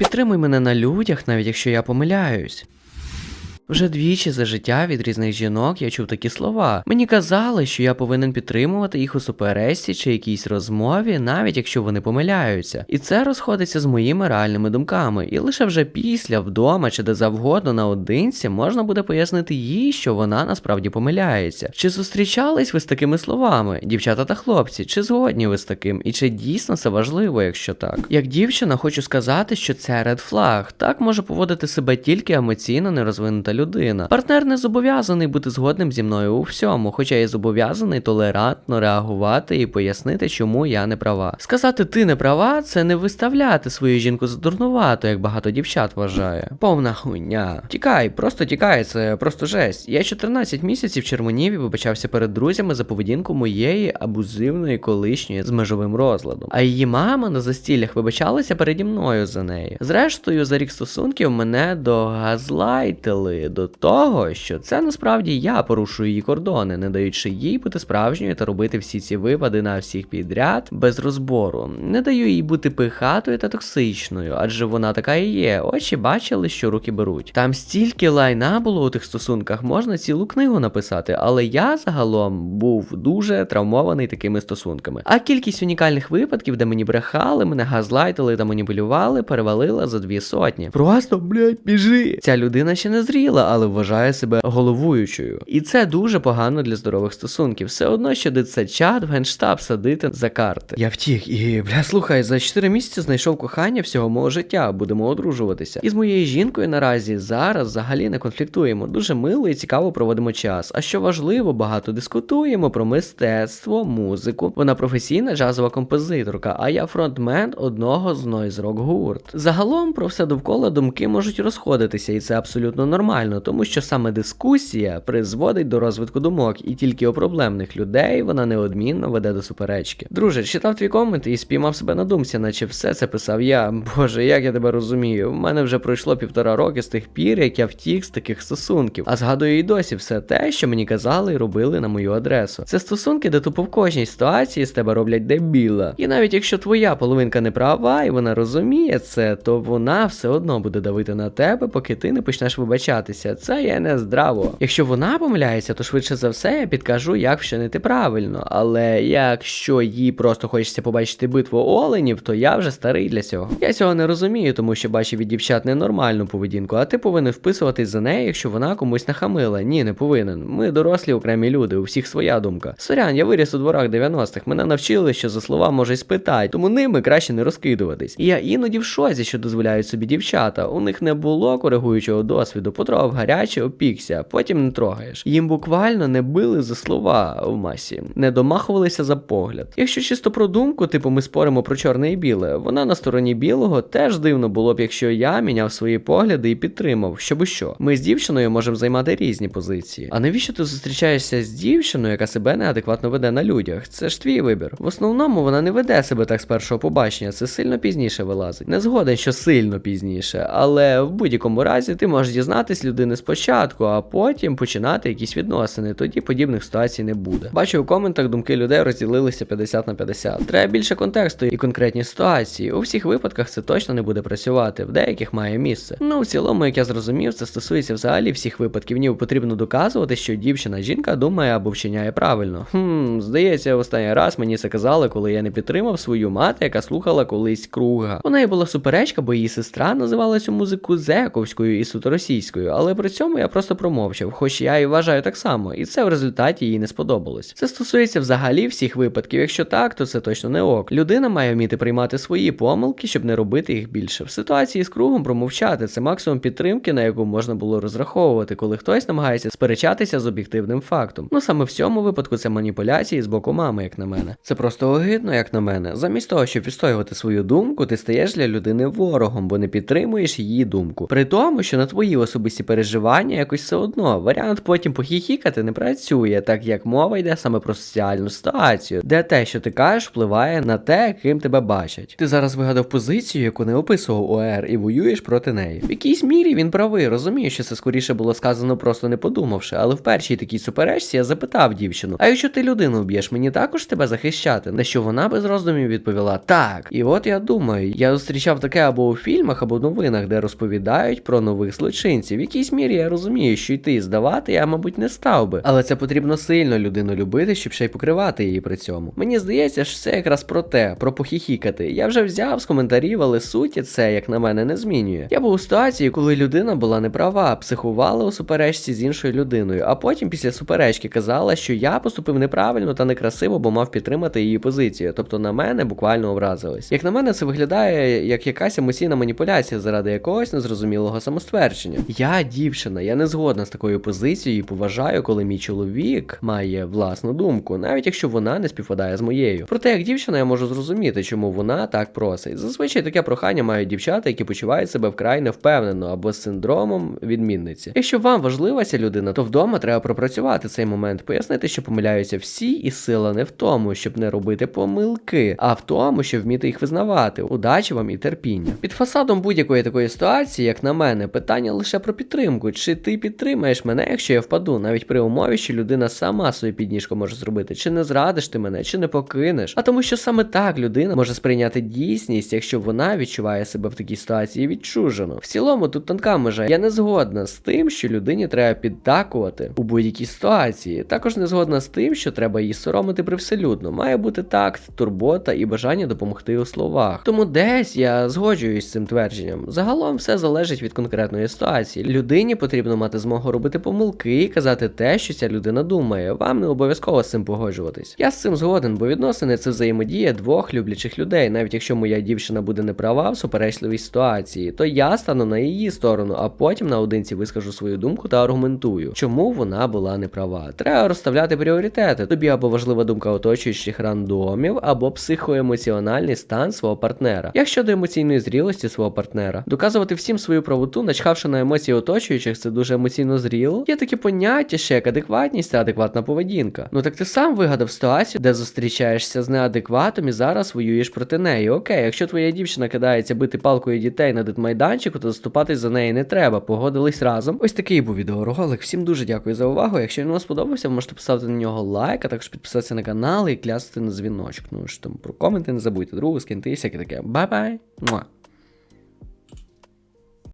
Підтримуй мене на людях, навіть якщо я помиляюсь. Вже двічі за життя від різних жінок я чув такі слова. Мені казали, що я повинен підтримувати їх у суперечці чи якійсь розмові, навіть якщо вони помиляються. І це розходиться з моїми реальними думками. І лише вже після, вдома чи де завгодно наодинці можна буде пояснити їй, що вона насправді помиляється. Чи зустрічались ви з такими словами, дівчата та хлопці? Чи згодні ви з таким? І чи дійсно це важливо, якщо так? Як дівчина, хочу сказати, що це ред флаг. Так може поводити себе тільки емоційно нерозвинута людина. Партнер не зобов'язаний бути згодним зі мною у всьому, хоча і зобов'язаний толерантно реагувати і пояснити, чому я не права. Сказати ти не права це не виставляти свою жінку за дурнувато, як багато дівчат вважає. Повна хуйня. Тікай, просто тікай, це просто жесть. Я 14 місяців червонів і вибачався перед друзями за поведінку моєї абузивної колишньої з межовим розладом. А її мама на застіллях вибачалася переді мною за неї. Зрештою, за рік стосунків мене догазлайтили до того, що це насправді я порушую її кордони, не даючи їй бути справжньою та робити всі ці випади на всіх підряд без розбору. Не даю їй бути пихатою та токсичною, адже вона така і є. Очі бачили, що руки беруть. Там стільки лайна було у тих стосунках, можна цілу книгу написати, але я загалом був дуже травмований такими стосунками. А кількість унікальних випадків, де мені брехали, мене газлайтили та маніпулювали, перевалила за дві сотні. Просто, блядь, біжи. Ця людина ще не зріла, але вважає себе головуючою. І це дуже погано для здорових стосунків. Все одно, що дитсадчат в генштаб садити за карти. Я втік, і бля, слухай, за 4 місяці знайшов кохання всього мого життя. Будемо одружуватися. І з моєю жінкою наразі зараз взагалі не конфліктуємо. Дуже мило і цікаво проводимо час. А що важливо, багато дискутуємо про мистецтво, музику. Вона професійна джазова композиторка, а я фронтмен одного з нойз рок гурт. Загалом про все довкола думки можуть розходитися, і це абсолютно нормально, тому що саме дискусія призводить до розвитку думок, і тільки у проблемних людей вона неодмінно веде до суперечки. Друже, читав твій комент і спіймав себе на думці, наче все це писав я. Боже, як я тебе розумію. В мене вже пройшло півтора роки з тих пір, як я втік з таких стосунків. А згадую і досі все те, що мені казали і робили на мою адресу. Це стосунки, де тупо в кожній ситуації з тебе роблять дебіла. І навіть якщо твоя половинка не права і вона розуміє це, то вона все одно буде давити на тебе, поки ти не почнеш вибачатися. Це є не здраво. Якщо вона помиляється, то швидше за все я підкажу, як вчинити правильно. Але якщо їй просто хочеться побачити битву оленів, то я вже старий для цього. Я цього не розумію, тому що бачу від дівчат ненормальну поведінку, а ти повинен вписуватись за нею, якщо вона комусь нахамила. Ні, не повинен. Ми дорослі окремі люди, у всіх своя думка. Сорян, я виріс у дворах 90-х. Мене навчили, що за слова може й спитати, тому ними краще не розкидуватись. І я іноді в шозі, що дозволяють собі дівчата. У них не було коригуючого досвіду, потрогав гаряче, опікся, потім не трогаєш. Їм буквально не били за слова в масі, не домахувалися за погляд. Якщо чисто про думку, типу ми споримо про чорне і біле, вона на стороні білого теж дивно було б, якщо я міняв свої погляди і підтримав, щоб що. Ми з дівчиною можемо займати різні позиції. А навіщо ти зустрічаєшся з дівчиною, яка себе неадекватно веде на людях? Це ж твій вибір. В основному вона не веде себе так з першого побачення, це сильно пізніше вилазить. Не згоден, що сильно пізніше, але в будь-якому разі ти можеш дізнатись людини спочатку, а потім починати якісь відносини. Тоді подібних ситуацій не буде. Бачу у коментах думки людей розділилися 50 на 50. Треба більше контексту і конкретні ситуації. У всіх випадках це точно не буде працювати, в деяких має місце. Ну в цілому, як я зрозумів, це стосується взагалі всіх випадків. Ні, потрібно доказувати, що дівчина жінка думає або вчиняє правильно. Хм, здається, останній раз мені це казали, коли я не підтримав свою мати, яка слухала колись круга. У неї була суперечка, бо її сестра називала цю музику зековською і суто російською, але при цьому я просто промовчав, хоч я і вважаю так само, і це в результаті їй не сподобалось. Це стосується взагалі всіх випадків. Якщо так, то це точно не ок. Людина має вміти приймати свої помилки, щоб не робити їх більше. В ситуації з кругом промовчати це максимум підтримки, на яку можна було розраховувати, коли хтось намагається сперечатися з об'єктивним фактом. Ну саме в цьому випадку це маніпуляції з боку мами, як на мене. Це просто огидно, як на мене. Замість того, щоб відстоювати свою думку, ти стаєш для людини ворогом, бо не підтримуєш її думку. При тому, що на твої особисті переживання якось все одно. Варіант потім похіхікати не працює, так як мова йде саме про соціальну ситуацію, де те, що ти кажеш, впливає на те, ким тебе бачать. Ти зараз вигадав позицію, яку не описував ОР, і воюєш проти неї. В якійсь мірі він правий, розумію, що це скоріше було сказано просто не подумавши, але в першій такій суперечці я запитав дівчину: а якщо ти людину вб'єш, мені також тебе захищати? На що вона без роздумів відповіла так. І от я думаю, я зустрічав таке або у фільмах, або в новинах, де розповідають про нових злочинців. В якійсь мірі я розумію, що йти здавати я, мабуть, не став би. Але це потрібно сильно людину любити, щоб ще й покривати її при цьому. Мені здається, що це якраз про те, про похіхікати. Я вже взяв з коментарів, але суті це, як на мене, не змінює. Я був у ситуації, коли людина була неправа, психувала у суперечці з іншою людиною, а потім після суперечки казала, що я поступив неправильно та некрасиво, бо мав підтримати її позицію. Тобто на мене буквально образились. Як на мене, це виглядає як якась емоційна маніпуляція заради якогось незрозумілого самоствердження. Я дівчина, я не згодна з такою позицією і поважаю, коли мій чоловік має власну думку, навіть якщо вона не співпадає з моєю. Проте, як дівчина, я можу зрозуміти, чому вона так просить. Зазвичай таке прохання мають дівчата, які почувають себе вкрай невпевнено або з синдромом відмінниці. Якщо вам важлива ця людина, то вдома треба пропрацювати цей момент, пояснити, що помиляються всі, і сила не в тому, щоб не робити помилки, а в тому, щоб вміти їх визнавати. Удачі вам і терпіння. Під фасадом будь-якої такої ситуації, як на мене, питання лише про підтримку. Чи ти підтримаєш мене, якщо я впаду, навіть при умові, що людина сама свою підніжку може зробити, чи не зрадиш ти мене, чи не покинеш. А тому, що саме так людина може сприйняти дійсність, якщо вона відчуває себе в такій ситуації відчужено. В цілому тут тонка межа. Я не згодна з тим, що людині треба піддакувати у будь-якій ситуації. Також не згодна з тим, що треба її соромити привселюдно. Має бути такт, турбота і бажання допомогти у словах. Тому десь я згоджуюсь з цим твердженням. Загалом все залежить від конкретної ситуації. Людині потрібно мати змогу робити помилки і казати те, що ця людина думає. Вам не обов'язково з цим погоджуватись. Я з цим згоден, бо відносини це взаємодія двох люблячих людей. Навіть якщо моя дівчина буде не права в суперечливій ситуації, то я стану на її сторону, а потім наодинці вискажу свою думку та аргументую, чому вона була не права. Треба розставляти пріоритети. Тобі або важлива думка оточуючих рандомів, або психоемоціональний стан свого партнера. Як щодо емоційної зрілості свого партнера, доказувати всім свою правоту, начхавши на емоції оточуючих, це дуже емоційно зріло. Є таке поняття ще як адекватність та адекватна поведінка. Ну так ти сам вигадав ситуацію, де зустрічаєшся з неадекватом і зараз воюєш проти неї. Окей, якщо твоя дівчина кидається бити палкою дітей на дитмайданчику, то заступатись за неї не треба. Погодились разом. Ось такий був відеоролик. Всім дуже дякую за увагу. Якщо він вам сподобався, можете поставити на нього лайк, а також підписатися на канал і клясти на дзвіночок. Ну що там про коменти не забудьте, другу скиньте і таке. Бай-бай!